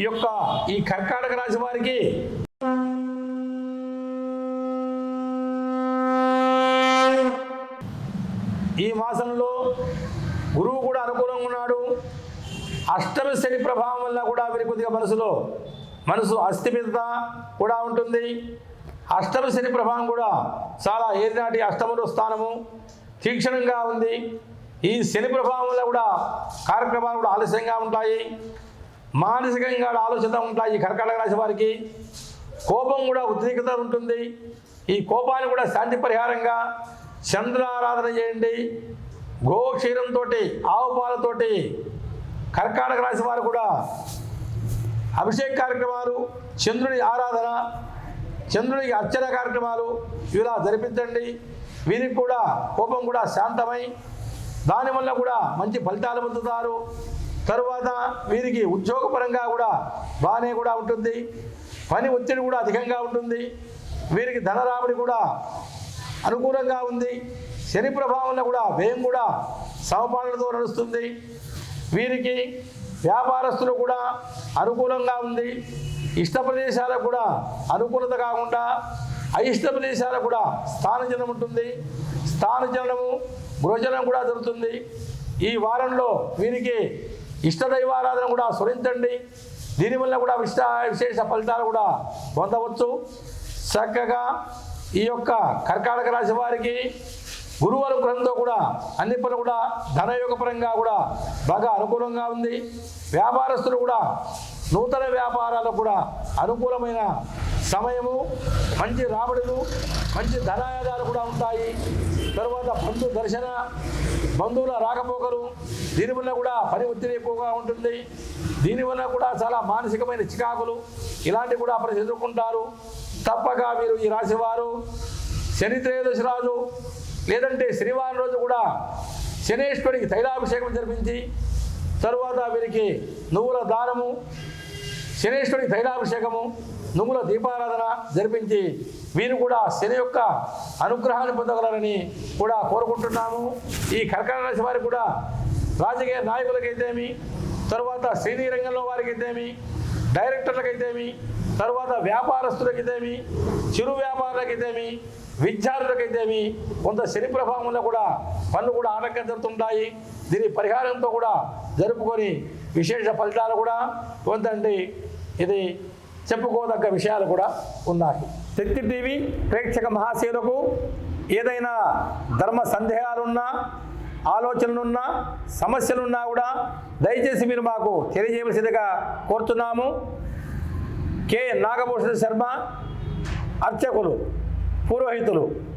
ఈ యొక్క ఈ కర్కాటక రాశి వారికి ఈ మాసంలో గురువు కూడా అనుకూలంగా ఉన్నాడు. అష్టమి శని ప్రభావం వల్ల కూడా వీరి కొద్దిగా మనసులో మనసు అస్థిమిత కూడా ఉంటుంది. అష్టమ శని ప్రభావం కూడా చాలా ఏనాటి అష్టముడు స్థానము తీక్షణంగా ఉంది. ఈ శని ప్రభావం వల్ల కూడా కార్యక్రమాలు కూడా ఆలస్యంగా ఉంటాయి. మానసికంగా కూడా ఆలోచన ఉంటాయి ఈ కర్కాటక రాశి వారికి. కోపం కూడా ఉద్రిక్తత ఉంటుంది. ఈ కోపాన్ని కూడా శాంతి పరిహారంగా చంద్రారాధన చేయండి. గోక్షీరంతో ఆవు పాలతోటి కర్కాటక రాశి వారు కూడా అభిషేక కార్యక్రమాలు చంద్రుడి ఆరాధన చంద్రుడికి అర్చన కార్యక్రమాలు ఇలా జరిపించండి. వీరికి కూడా కోపం కూడా శాంతమై దానివల్ల కూడా మంచి ఫలితాలు పొందుతారు. తరువాత వీరికి ఉద్యోగపరంగా కూడా బాగానే కూడా ఉంటుంది. పని ఒత్తిడి కూడా అధికంగా ఉంటుంది. వీరికి ధనరాబడి కూడా అనుకూలంగా ఉంది. శని ప్రభావంలో కూడా వ్యయం కూడా సమపాలనతో నడుస్తుంది. వీరికి వ్యాపారస్తులు కూడా అనుకూలంగా ఉంది. ఇష్ట ప్రదేశాలకు కూడా అనుకూలత కాకుండా అయిష్ట ప్రదేశాలకు కూడా స్థానజనం ఉంటుంది. స్థానజనము గృహజనం కూడా దొరుకుతుంది. ఈ వారంలో వీరికి ఇష్టదైవారాధన కూడా స్మరించండి. దీనివల్ల కూడా విశ విశేష ఫలితాలు కూడా పొందవచ్చు. చక్కగా ఈ యొక్క కర్కాటక రాశి వారికి గురువు అనుగ్రహంతో కూడా అన్ని పనులు కూడా ధనయోగపరంగా కూడా బాగా అనుకూలంగా ఉంది. వ్యాపారస్తులు కూడా నూతన వ్యాపారాలకు కూడా అనుకూలమైన సమయము మంచి రాబడులు మంచి ధనాయాదాలు కూడా ఉంటాయి. తర్వాత బంధు దర్శన బంధువుల రాకపోకలు దీనివల్ల కూడా పని ఒత్తిడి ఎక్కువగా ఉంటుంది. దీనివల్ల కూడా చాలా మానసికమైన చికాకులు ఇలాంటివి కూడా ప్రజలు ఎదుర్కొంటారు. తప్పక మీరు ఈ రాశివారు శని త్రయోదశి రాజు లేదంటే శనివారం రోజు కూడా శనేశ్వరికి తైలాభిషేకం జరిపించి తరువాత వీరికి నువ్వుల దానము శనేశ్వరి తైలాభిషేకము నువ్వుల దీపారాధన జరిపించి వీరు కూడా శని యొక్క అనుగ్రహాన్ని పొందగలరని కూడా కోరుకుంటున్నాము. ఈ కర్కట రాశి వారికి కూడా రాజకీయ నాయకులకైతేమి తరువాత శ్రేణి రంగంలో వారికైతేమి డైరెక్టర్లకైతేమి తర్వాత వ్యాపారస్తులకైతేమి చిరు వ్యాపారులకైతేమి విద్యార్థులకైతేమి కొంత శని ప్రభావంలో కూడా పనులు కూడా ఆటంకం జరుగుతుంటాయి. దీని పరిహారంతో కూడా జరుపుకొని విశేష ఫలితాలు కూడా పొందండి. ఇది చెప్పుకోదగ్గ విషయాలు కూడా ఉన్నాయి. శక్తి టీవీ ప్రేక్షక మహాశీలకు ఏదైనా ధర్మ సందేహాలున్నా ఆలోచనలున్నా సమస్యలున్నా కూడా దయచేసి మీరు మాకు తెలియజేయవలసిందిగా కోరుతున్నాము. కె. నాగభూషణ శర్మ అర్చకులు పురోహితులు.